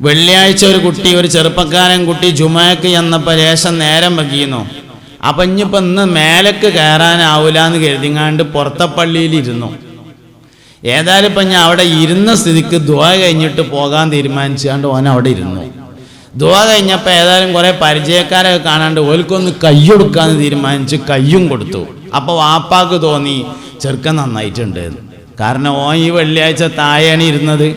വെള്ളിയാഴ്ച ഒരു കുട്ടി ഒരു ചെറുപ്പക്കാരൻ കുട്ടി ജുമയ്ക്ക് ചെന്നപ്പോൾ ലേശം നേരം വയ്ക്കുന്നു അപ്പം ഇനിയിപ്പോൾ ഇന്ന് മേലക്ക് കയറാനാവില്ല എന്ന് കരുതിങ്ങാണ്ട് പുറത്തപ്പള്ളിയിലിരുന്നു ഏതായാലും ഇപ്പം ഞാൻ അവിടെ ഇരുന്ന സ്ഥിതിക്ക് ദുവാ കഴിഞ്ഞിട്ട് പോകാൻ തീരുമാനിച്ചുകൊണ്ട് ഓൻ അവിടെ ഇരുന്നു. ദുവാ കഴിഞ്ഞപ്പോൾ ഏതായാലും കുറേ പരിചയക്കാരെ കാണാണ്ട് ഓൽക്കൊന്ന് കയ്യൊടുക്കാന്ന് തീരുമാനിച്ച് കയ്യും കൊടുത്തു. അപ്പോൾ വാപ്പാക്ക് തോന്നി ചെറുക്കൻ നന്നായിട്ടുണ്ട്. കാരണം ഓൻ ഈ വെള്ളിയാഴ്ച താഴെയാണ് ഇരുന്നത്.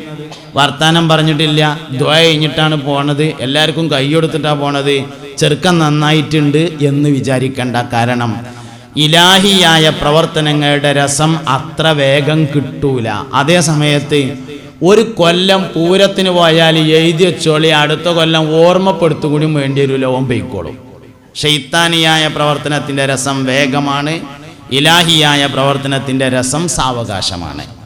വർത്താനം പറഞ്ഞിട്ടില്ല. ദ്വ കഴിഞ്ഞിട്ടാണ് പോണത്. എല്ലാവർക്കും കൈയൊടുത്തിട്ടാണ് പോണത്. ചെറുക്കൻ നന്നായിട്ടുണ്ട് എന്ന് വിചാരിക്കേണ്ട കാരണം ഇലാഹിയായ പ്രവർത്തനങ്ങളുടെ രസം അത്ര വേഗം കിട്ടൂല. അതേ സമയത്ത് ഒരു കൊല്ലം പൂരത്തിന് പോയാൽ എഴുതി വെച്ചോളി അടുത്ത കൊല്ലം ഓർമ്മപ്പെടുത്തുകൂടി വേണ്ടി ഒരു ലോകം പൊയ്ക്കോളും. ഷെയ്ത്താനിയായ പ്രവർത്തനത്തിന്റെ രസം വേഗമാണ്. ഇലാഹിയായ പ്രവർത്തനത്തിന്റെ രസം സാവകാശമാണ്.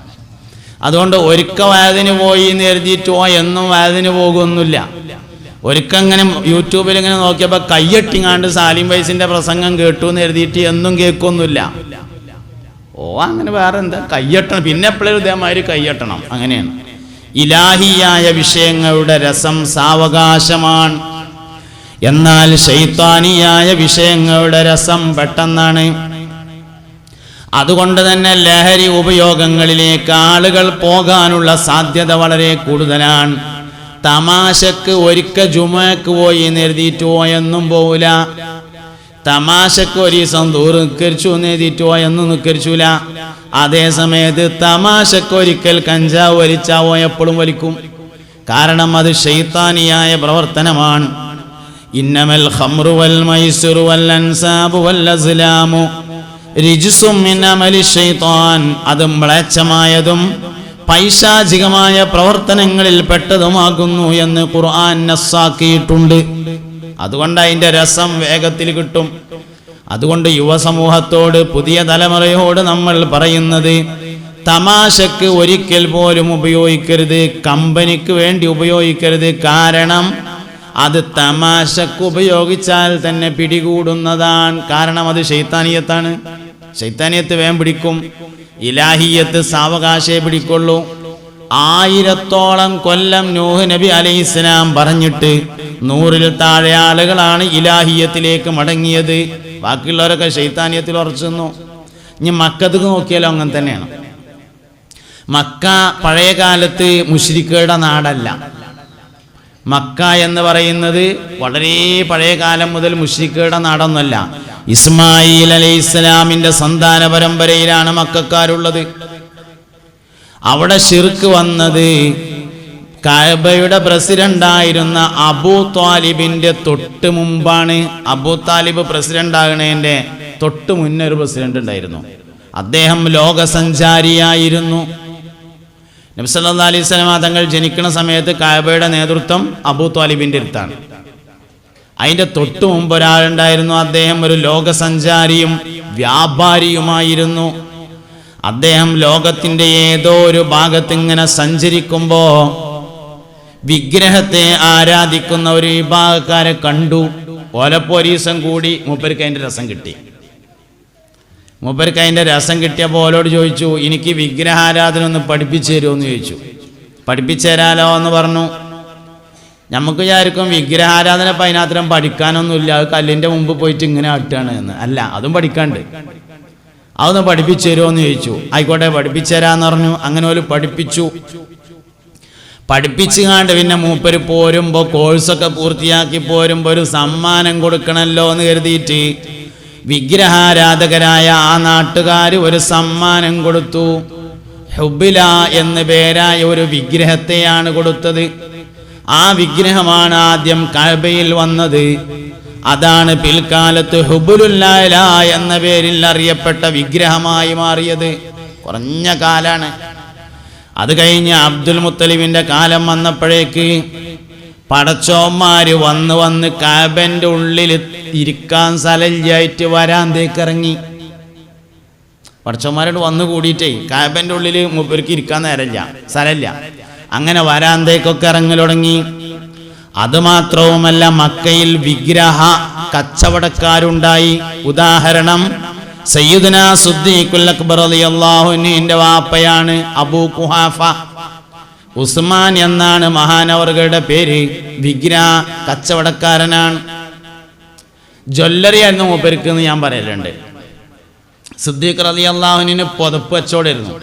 അതുകൊണ്ട് ഒരുക്ക വയതിന് പോയി എന്ന് എഴുതിയിട്ടോ എന്നും വയതിന് പോകുന്നില്ല. ഒരുക്കങ്ങനെ യൂട്യൂബിൽ ഇങ്ങനെ നോക്കിയപ്പോൾ കയ്യെട്ടിങ്ങാണ്ട് സാലിം വൈസിന്റെ പ്രസംഗം കേട്ടു എന്ന് എഴുതിയിട്ട് എന്നും കേൾക്കൊന്നുമില്ല. ഓ അങ്ങനെ വേറെ എന്താ കയ്യെട്ടണം പിന്നെ എപ്പോഴും ഇതേമാതിരി കയ്യെട്ടണം അങ്ങനെയാണ്. ഇലാഹിയായ വിഷയങ്ങളുടെ രസം സാവകാശമാണ്. എന്നാൽ ശൈത്താനിയായ വിഷയങ്ങളുടെ രസം പെട്ടെന്നാണ് അതുകൊണ്ട് തന്നെ ലഹരി ഉപയോഗങ്ങളിലേക്ക് ആളുകൾ പോകാനുള്ള സാധ്യത വളരെ കൂടുതലാണ്. തമാശക്ക് ഒരിക്ക ജുമക്ക് പോയി നെരുതിയിട്ട് പോയെന്നും പോവില്ല. തമാശക്ക് ഒരു ദിവസം ദൂർ നിക്കരിച്ചു എന്ന് എഴുതിയിട്ട് പോയെന്നും നിക്കരിച്ചൂല അതേ സമയത്ത് തമാശക്ക് ഒരിക്കൽ കഞ്ചാവ് വലിച്ചാവോ എപ്പോഴും വലിക്കും. കാരണം അത് ഷെയ്ത്താനിയായ പ്രവർത്തനമാണ്. ഇന്നമൽ ഖംറു മൈസുറുവൽ അൻസാബുവൽ വൽ അൻസാബു വൽ അസ്ലാമു. അത് മ്ലേച്ഛമായതും പൈശാചികമായ പ്രവർത്തനങ്ങളിൽ പെട്ടതുമാകുന്നു എന്ന് ഖുർആൻ നസ്സാക്കിയിട്ടുണ്ട്. അതുകൊണ്ട് അതിന്റെ രസം വേഗത്തിൽ കിട്ടും. അതുകൊണ്ട് യുവസമൂഹത്തോട് പുതിയ തലമുറയോട് നമ്മൾ പറയുന്നത് തമാശക്ക് ഒരിക്കൽ പോലും ഉപയോഗിക്കരുത് കമ്പനിക്ക് വേണ്ടി ഉപയോഗിക്കരുത്. കാരണം അത് തമാശക്ക് ഉപയോഗിച്ചാൽ തന്നെ പിടികൂടുന്നതാണ്. കാരണം അത് ശൈത്താനീയത്താണ്. ശൈത്താനിയത്ത് വേം പിടിക്കും. ഇലാഹിയത്ത് സാവകാശേ പിടിക്കുള്ളൂ. ആയിരത്തോളം കൊല്ലം നൂഹ് നബി അലൈഹിസ്സലാം പറഞ്ഞിട്ട് നൂറിൽ താഴെ ആളുകളാണ് ഇലാഹിയത്തിലേക്ക് മടങ്ങിയത്. ബാക്കിയുള്ളവരൊക്കെ ശൈത്താനിയത്തിൽ ഉറച്ചു നിന്നു. ഇനി മക്കത്ത് നോക്കിയാലോ അങ്ങനെ തന്നെയാണ്. മക്ക പഴയ കാലത്ത് മുഷിരിക്കയുടെ നാടല്ല. മക്ക എന്ന് പറയുന്നത് വളരെ പഴയ കാലം മുതൽ മുഷിക്കയുടെ നാടൊന്നുമല്ല. ഇസ്മായിൽ അലൈഹി ഇസ്ലാമിന്റെ സന്താന പരമ്പരയിലാണ് മക്കാരുള്ളത്. അവിടെ ഷിർക്ക് വന്നത് കഅബയുടെ പ്രസിഡന്റായിരുന്ന അബൂ താലിബിന്റെ തൊട്ട് മുമ്പാണ്. അബൂ താലിബ് പ്രസിഡന്റ് ആകുന്നതിന്റെ തൊട്ട് മുന്നേ ഒരു പ്രസിഡന്റ് ഉണ്ടായിരുന്നു. അദ്ദേഹം ലോകസഞ്ചാരിയായിരുന്നു. നബ്സല്ലാ അലൈഹി സ്വലമ തങ്ങൾ ജനിക്കുന്ന സമയത്ത് കായബയുടെ നേതൃത്വം അബൂ താലിബിന്റെ അടുത്താണ്. അതിന്റെ തൊട്ടു മുമ്പ് ഒരാളുണ്ടായിരുന്നു. അദ്ദേഹം ഒരു ലോകസഞ്ചാരിയും വ്യാപാരിയുമായിരുന്നു. അദ്ദേഹം ലോകത്തിന്റെ ഏതോ ഒരു ഭാഗത്ത് ഇങ്ങനെ സഞ്ചരിക്കുമ്പോൾ വിഗ്രഹത്തെ ആരാധിക്കുന്ന ഒരു വിഭാഗക്കാരെ കണ്ടു. ഓലപ്പോരീസം കൂടി മൂപ്പർക്ക് അതിന്റെ രസം കിട്ടി. മൂപ്പർക്ക് അതിന്റെ രസം കിട്ടിയപ്പോൾ ഓലോട് ചോദിച്ചു എനിക്ക് വിഗ്രഹാരാധന ഒന്ന് പഠിപ്പിച്ചു തരുമെന്ന് ചോദിച്ചു. പഠിപ്പിച്ചു തരാലോ എന്ന് പറഞ്ഞു. നമുക്ക് വിചാരിക്കും വിഗ്രഹാരാധന ഇപ്പം അതിനകത്തരം പഠിക്കാനൊന്നുമില്ല. അത് കല്ലിന്റെ മുമ്പ് പോയിട്ട് ഇങ്ങനെ ആട്ടുകയാണ് എന്ന്. അല്ല അതും പഠിക്കാണ്ട്. അതൊന്ന് പഠിപ്പിച്ചു തരുമോ ചോദിച്ചു. ആയിക്കോട്ടെ പഠിപ്പിച്ചു തരാന്ന് പറഞ്ഞു. അങ്ങനെ ഒരു പഠിപ്പിച്ചു. പഠിപ്പിച്ചുകാണ്ട് പിന്നെ മൂപ്പര് പോരുമ്പോൾ കോഴ്സൊക്കെ പൂർത്തിയാക്കി പോരുമ്പോൾ ഒരു സമ്മാനം കൊടുക്കണമല്ലോ എന്ന് കരുതിയിട്ട് വിഗ്രഹാരാധകരായ ആ നാട്ടുകാർ ഒരു സമ്മാനം കൊടുത്തു. ഹുബില എന്ന് പേരായ ഒരു വിഗ്രഹത്തെയാണ് കൊടുത്തത്. ആ വിഗ്രഹമാണ് ആദ്യം കഴബയിൽ വന്നത്. അതാണ് പിൽക്കാലത്ത് ഹുബുലുല്ലാല എന്ന പേരിൽ അറിയപ്പെട്ട വിഗ്രഹമായി മാറിയത്. കുറഞ്ഞ കാലാണ്. അത് കഴിഞ്ഞ് അബ്ദുൽ മുത്തലിമിന്റെ കാലം വന്നപ്പോഴേക്ക് പടച്ചോന്മാര് വന്ന് വന്ന് കാബന്റെ ഉള്ളിൽ ഇരിക്കാൻ സ്ഥലമില്ലായിട്ട് വരാന്തേക്ക് ഇറങ്ങി പടച്ചോന്മാരോട് വന്ന് കൂടിയിട്ടേ കാബന്റെ ഉള്ളിൽ മൂപ്പർക്ക് ഇരിക്കാൻ നേരമില്ല സ്ഥലമില്ല. അങ്ങനെ വരാന്തേക്കൊക്കെ ഇറങ്ങി തുടങ്ങി. അതുമാത്രവുമല്ല മക്കയിൽ വിഗ്രഹ കച്ചവടക്കാരുണ്ടായി. ഉദാഹരണം സയ്യിദുനാ സുദ്ദീഖുൽ അക്ബർ റളിയല്ലാഹു അൻഹുവിന്റെ വാപ്പയാണ് അബൂ കുഹാഫ. ഉസ്മാൻ എന്നാണ് മഹാനവറുകളുടെ പേര്. വിഗ്ര കച്ചവടക്കാരനാണ്. ജ്വല്ലറി ആയിരുന്നു മൂപ്പർക്ക് എന്ന് ഞാൻ പറയലുണ്ട്. സിദ്ദീഖ് റലി അള്ളാഹുവിന് പുതപ്പ് കച്ചവടമായിരുന്നു.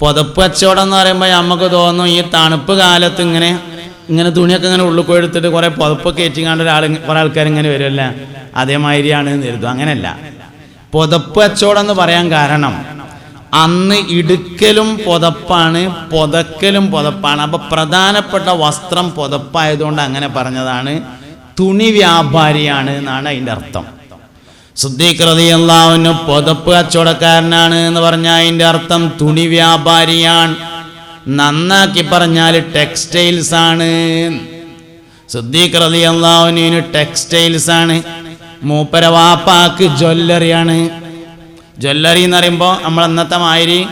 പുതപ്പ് കച്ചവടം എന്ന് പറയുമ്പോൾ നമുക്ക് തോന്നും ഈ തണുപ്പ് കാലത്ത് ഇങ്ങനെ ഇങ്ങനെ തുണിയൊക്കെ ഇങ്ങനെ ഉള്ളിൽ എടുത്തിട്ട് കുറേ പുതപ്പൊക്കെ ഏറ്റിങ്ങാണ്ട് ഒരാൾ കുറേ ആൾക്കാർ ഇങ്ങനെ വരുമല്ല അതേമാതിരിയാണ് എന്ന് കരുതും. അങ്ങനെയല്ല. പുതപ്പ് കച്ചവടം എന്ന് പറയാൻ കാരണം അന്ന് ഇടുക്കലും പുതപ്പാണ് പുതക്കലും പുതപ്പാണ്. അപ്പൊ പ്രധാനപ്പെട്ട വസ്ത്രം പുതപ്പായതുകൊണ്ട് അങ്ങനെ പറഞ്ഞതാണ്. തുണി വ്യാപാരിയാണ് എന്നാണ് അതിന്റെ അർത്ഥം. ശുദ്ധീകൃതി റളിയല്ലാഹുവിന് പുതപ്പ് കച്ചവടക്കാരനാണ് എന്ന് പറഞ്ഞാൽ അതിന്റെ അർത്ഥം തുണി വ്യാപാരിയാണ്. നന്നാക്കി പറഞ്ഞാൽ ടെക്സ്റ്റൈൽസ് ആണ്. ശുദ്ധീകൃതി റളിയല്ലാഹുവിന് ടെക്സ്റ്റൈൽസ് ആണ്. മൂപ്പര വാപ്പാക്ക് ജ്വല്ലറിയാണ്. ജ്വല്ലറി എന്ന് പറയുമ്പോൾ നമ്മൾ അന്നത്തെ മാതിരി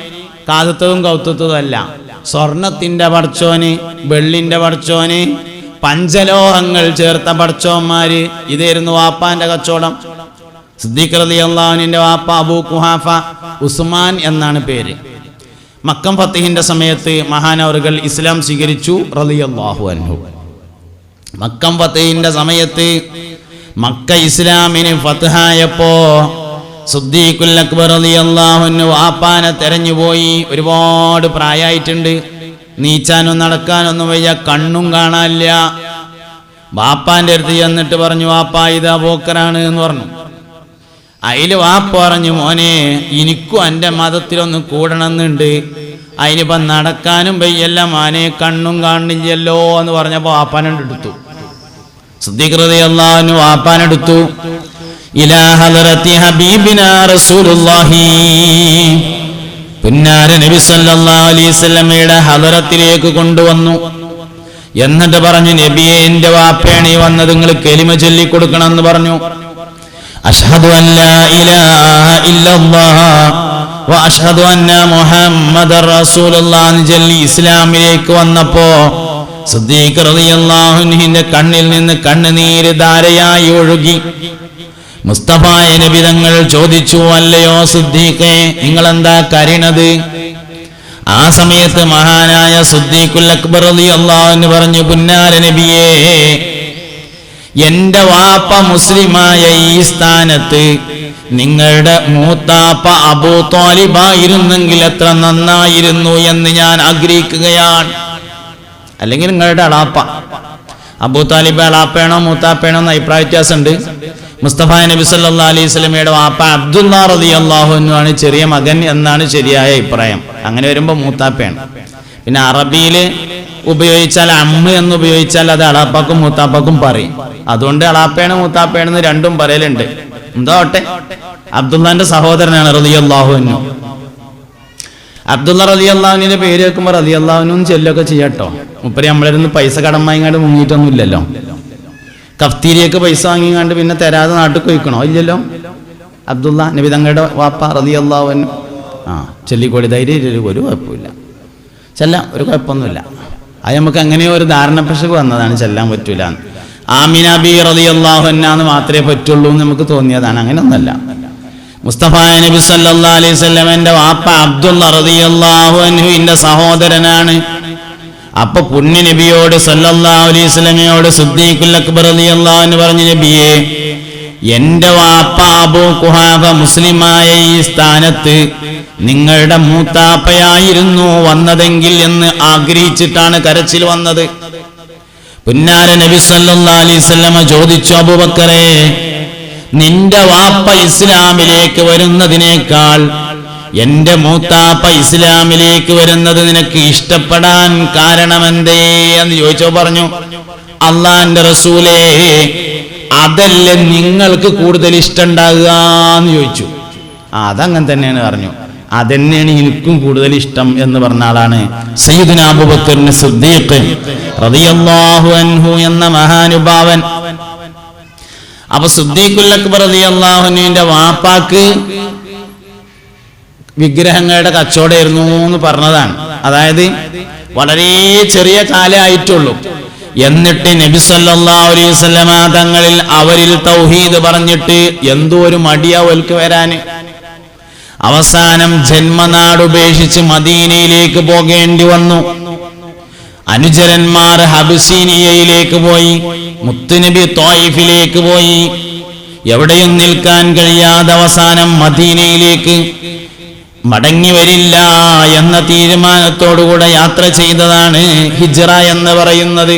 കാതത്തതും കൗത്തത്തതും അല്ല. സ്വർണത്തിന്റെ പടച്ചോന് വെള്ളിന്റെ പടച്ചോന് പഞ്ചലോഹങ്ങൾ ചേർത്ത പടച്ചോന്മാര് ഇതായിരുന്നു വാപ്പാന്റെ കച്ചവടം. സിദ്ദീഖ് റലി അള്ളാഹുവിന്റെ വാപ്പ അബൂ കുഹാഫ ഉസ്മാൻ എന്നാണ് പേര്. മക്കം ഫത്തിഹിന്റെ സമയത്ത് മഹാനവറുകൾ ഇസ്ലാം സ്വീകരിച്ചു റലി അള്ളാഹു അൻഹു. മക്കം ഫത്തിഹിന്റെ സമയത്ത് മക്ക ഇസ്ലാമിന് ഫത്തഹായപ്പോ സുദ്ദീഖുൽ അക്ബർ റളിയല്ലാഹുവിന് വാപ്പാനെ തെരഞ്ഞുപോയി ഒരുപാട് പ്രായമായിട്ടുണ്ട് നീച്ചാനും നടക്കാനൊന്നും വയ്യ. കണ്ണും കാണാനില്ല. വാപ്പാന്റെ അടുത്ത് ചെന്നിട്ട് പറഞ്ഞു വാപ്പ ഇതാ പോക്കറാണ് എന്ന് പറഞ്ഞു. അതിൽ വാപ്പ പറഞ്ഞു മോനെ എനിക്കും എന്റെ മതത്തിലൊന്ന് കൂടണമെന്നുണ്ട്. അതിനിപ്പം നടക്കാനും വയ്യല്ല മാനെ കണ്ണും കാണില്ലല്ലോ എന്ന് പറഞ്ഞപ്പോൾ വാപ്പാനെടുത്തു അള്ളാഹുവിന് വാപ്പാനെടുത്തു നബി വസല്ലമയുടെ കൊണ്ടുവന്നു. എന്നിട്ട് പറഞ്ഞു നബിയെ എന്റെ വാപ്പേണി വന്നത് നിങ്ങൾ കെലിമ ചൊല്ലി കൊടുക്കണം എന്ന് പറഞ്ഞു അഷ്ഹദു അഷ്ഹദു അന്ന ഇസ്ലാമിലേക്ക് വന്നപ്പോ കണ്ണിൽ നിന്ന് കണ്ണുനീര് ധാരയായി ഒഴുകി. മുസ്തഫായ നബിതങ്ങൾ ചോദിച്ചു അല്ലയോ സിദ്ദീഖെ നിങ്ങൾ എന്താ കരയണത്? ആ സമയത്ത് മഹാനായ സുദ്ദീഖുൽ അക്ബർ അള്ളാഹുന്ന് പറഞ്ഞു പുന്നാര നബിയേ എന്റെ വാപ്പ മുസ്ലിമായ ഈ സ്ഥാനത്ത് നിങ്ങളുടെ മൂത്താപ്പ അബൂ താലിബായിരുന്നെങ്കിൽ എത്ര നന്നായിരുന്നു എന്ന് ഞാൻ ആഗ്രഹിക്കുകയാണ്. അല്ലെങ്കിൽ നിങ്ങളുടെ അളാപ്പ. അബൂ താലിബ് അളാപ്പയാണോ മൂത്താപ്പയാണോ എന്ന് അഭിപ്രായ വ്യത്യാസമുണ്ട്. മുസ്തഫ നബി സല്ലാ അലൈഹി സ്വലമയുടെ വാപ്പ അബ്ദുല്ലാ റതി എന്നാണ് ചെറിയ മകൻ എന്നാണ് ശരിയായ അഭിപ്രായം. അങ്ങനെ വരുമ്പോൾ മൂത്താപ്പയാണ്. പിന്നെ അറബിയിൽ ഉപയോഗിച്ചാൽ അമ്മ എന്ന് ഉപയോഗിച്ചാൽ അത് അളാപ്പാക്കും മൂത്താപ്പാക്കും പറയും. അതുകൊണ്ട് അളാപ്പയാണ് മൂത്താപ്പയാണെന്ന് രണ്ടും പറയലുണ്ട്. എന്തോ ആട്ടെ അബ്ദുല്ലാന്റെ സഹോദരനാണ് റതി അള്ളാഹുനു അബ്ദുള്ള റതി അള്ളാഹുവിന്റെ പേര് വെക്കുമ്പോൾ റതി അള്ളാഹുനും ചെല്ലൊക്കെ ചെയ്യാട്ടോ ഇപ്പൊ നമ്മളിരുന്ന് പൈസ കടം വാങ്ങിക്കാണ്ട് മുങ്ങിയിട്ടൊന്നും ഇല്ലല്ലോ കഫ്തീരിയൊക്കെ പൈസ വാങ്ങിക്കാണ്ട് പിന്നെ തരാതെ നാട്ടിൽ കൊയ്ക്കണോ? ഇല്ലല്ലോ. അബ്ദുള്ള നബി തങ്ങളുടെ വാപ്പ റതി അള്ളാഹുവൻ ആ ചെല്ലിക്കോടി ധൈര്യം ഒരു കുഴപ്പമില്ല. ചെല്ലാം ഒരു കുഴപ്പമൊന്നുമില്ല. അത് നമുക്ക് അങ്ങനെയോ ഒരു ധാരണ പിശക് വന്നതാണ് ചെല്ലാൻ പറ്റൂല ആമിന ബി റതി മാത്രമേ പറ്റുള്ളൂ എന്ന് നമുക്ക് തോന്നിയതാണ്. അങ്ങനെയൊന്നല്ല മുസ്തഫ നബി സല്ലാ അലൈഹി സ്വല്ലമന്റെ വാപ്പ അബ്ദുള്ള റതിയല്ലാഹുഹുവിന്റെ സഹോദരനാണ്. അപ്പൊ പുണ്യ നബിയോട് സല്ലല്ലാഹു അലൈഹി സിദ്ദീഖുൽ അക്ബർ പറഞ്ഞു നബിയെ എന്റെ വാപ്പ അബൂ കുഹാഫ മുസ്ലിമായ ഈ സ്ഥാനത്ത് നിങ്ങളുടെ മൂത്താപ്പയായിരുന്നു വന്നതെങ്കിൽ എന്ന് ആഗ്രഹിച്ചിട്ടാണ് കരച്ചിൽ വന്നത്. പുന്നാര നബി സല്ലാ അലൈഹി വസല്ലമ ചോദിച്ചു അബൂബക്കറേ നിന്റെ വാപ്പ ഇസ്ലാമിലേക്ക് വരുന്നതിനേക്കാൾ എന്റെ മൂത്താപ്പ ഇസ്ലാമിലേക്ക് വരുന്നത് നിനക്ക് ഇഷ്ടപ്പെടാൻ കാരണമെന്തേ എന്ന് ചോദിച്ചോ പറഞ്ഞു. അള്ളാന്റെ റസൂലേ അതല്ലേ നിങ്ങൾക്ക് കൂടുതൽ ഇഷ്ടമുണ്ടാകുക എന്ന് ചോദിച്ചു. അതങ്ങനെ തന്നെയാണ് പറഞ്ഞു. അതന്നെയാണ് എനിക്കും കൂടുതൽ ഇഷ്ടം എന്ന് പറഞ്ഞ ആളാണ് സയ്യിദുന സിദ്ദീഖ് റളിയല്ലാഹു അൻഹു എന്ന മഹാനുഭാവൻ. അപ്പൊ സുദ്ദീഖുൽ അക്ബർ അള്ളാഹുനുവിന്റെ വാപ്പാക്ക് വിഗ്രഹങ്ങളുടെ കച്ചവടമായിരുന്നു എന്ന് പറഞ്ഞതാണ്. അതായത് വളരെ ചെറിയ കാലമായിട്ടുള്ളൂ എന്നിട്ട് നബി സല്ലല്ലാഹു അലൈഹി വസല്ലമ തങ്ങളിൽ അവരിൽ തൗഹീദ് പറഞ്ഞിട്ട് എന്തോ ഒരു മടിയാ ഒൽക്ക് വരാന്. അവസാനം ജന്മനാട് ഉപേക്ഷിച്ച് മദീനയിലേക്ക് പോകേണ്ടി വന്നു. അനുചരന്മാർ ഹബസീനിയയിലേക്ക് പോയി മുത്തുനബി തോയിഫിലേക്ക് പോയി. എവിടെയും നിൽക്കാൻ കഴിയാതെ അവസാനം മദീനയിലേക്ക് മടങ്ങി വരില്ല എന്ന തീരുമാനത്തോടുകൂടെ യാത്ര ചെയ്തതാണ് ഹിജ്റ എന്ന് പറയുന്നത്.